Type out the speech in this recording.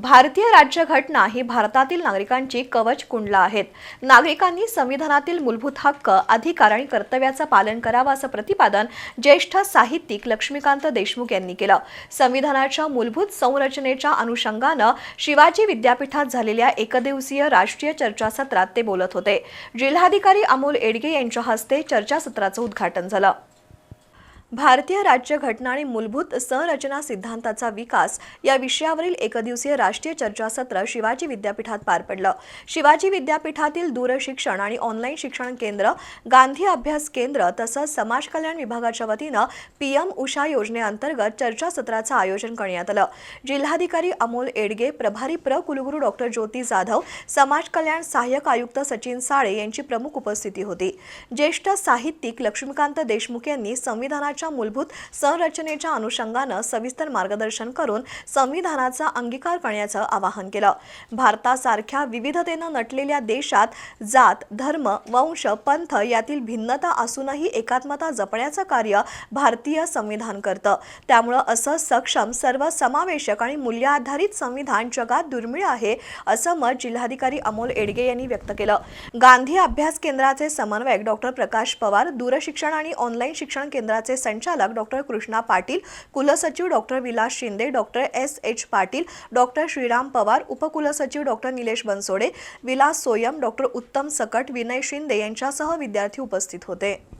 भारतीय राज्यघटना ही भारतातील नागरिकांची कवच कुंडला आहेत. नागरिकांनी संविधानातील मूलभूत हक्क अधिकार आणि कर्तव्याचं पालन करावं असं प्रतिपादन ज्येष्ठ साहित्यिक लक्ष्मीकांत देशमुख यांनी केलं. संविधानाच्या मूलभूत संरचनेच्या अनुषंगानं शिवाजी विद्यापीठात झालेल्या एकदिवसीय राष्ट्रीय चर्चासत्रात ते बोलत होते. जिल्हाधिकारी अमोल एडगे यांच्या हस्ते चर्चासत्राचं उद्घाटन झालं. भारतीय राज्यघटना आणि मूलभूत संरचना सिद्धांताचा विकास या विषयावरील एकदिवसीय राष्ट्रीय चर्चासत्र शिवाजी विद्यापीठात पार पडलं. शिवाजी विद्यापीठातील दूरशिक्षण आणि ऑनलाईन शिक्षण केंद्र गांधी अभ्यास केंद्र तसंच समाज कल्याण विभागाच्या वतीनं पीएम उषा योजनेअंतर्गत चर्चासत्राचं आयोजन करण्यात आलं. जिल्हाधिकारी अमोल एडगे प्रभारी प्र. कुलगुरू डॉक्टर ज्योती जाधव समाज कल्याण सहाय्यक आयुक्त सचिन साळे यांची प्रमुख उपस्थिती होती. ज्येष्ठ साहित्यिक लक्ष्मीकांत देशमुख यांनी संविधानाच्या मूलभूत संरचनेच्या अनुषंगानं सविस्तर मार्गदर्शन करून संविधानाचा अंगीकार करण्याचं आवाहन केलं. भारतासारख्या विविधतेनं नटलेल्या देशात जात धर्म वंश पंथ यातील भिन्नता असूनही एकात्मता जपण्याचं कार्य भारतीय संविधान करतं. त्यामुळं असं सक्षम सर्व समावेशक आणि मूल्याधारित संविधान जगात दुर्मिळ आहे असं मत जिल्हाधिकारी अमोल एडगे यांनी व्यक्त केलं. गांधी अभ्यास केंद्राचे समन्वयक डॉक्टर प्रकाश पवार दूरशिक्षण आणि ऑनलाईन शिक्षण केंद्राचे संचालक डॉक्टर कृष्णा पाटील कुलसचिव doctor Vilas Shinde doctor S. H. Patil doctor Shriram Pawar उपकुलसचिव doctor Nilesh Bansode Vilas Soyam doctor Uttam Sakat Vinay Shinde यांच्यासह विद्यार्थी उपस्थित होते.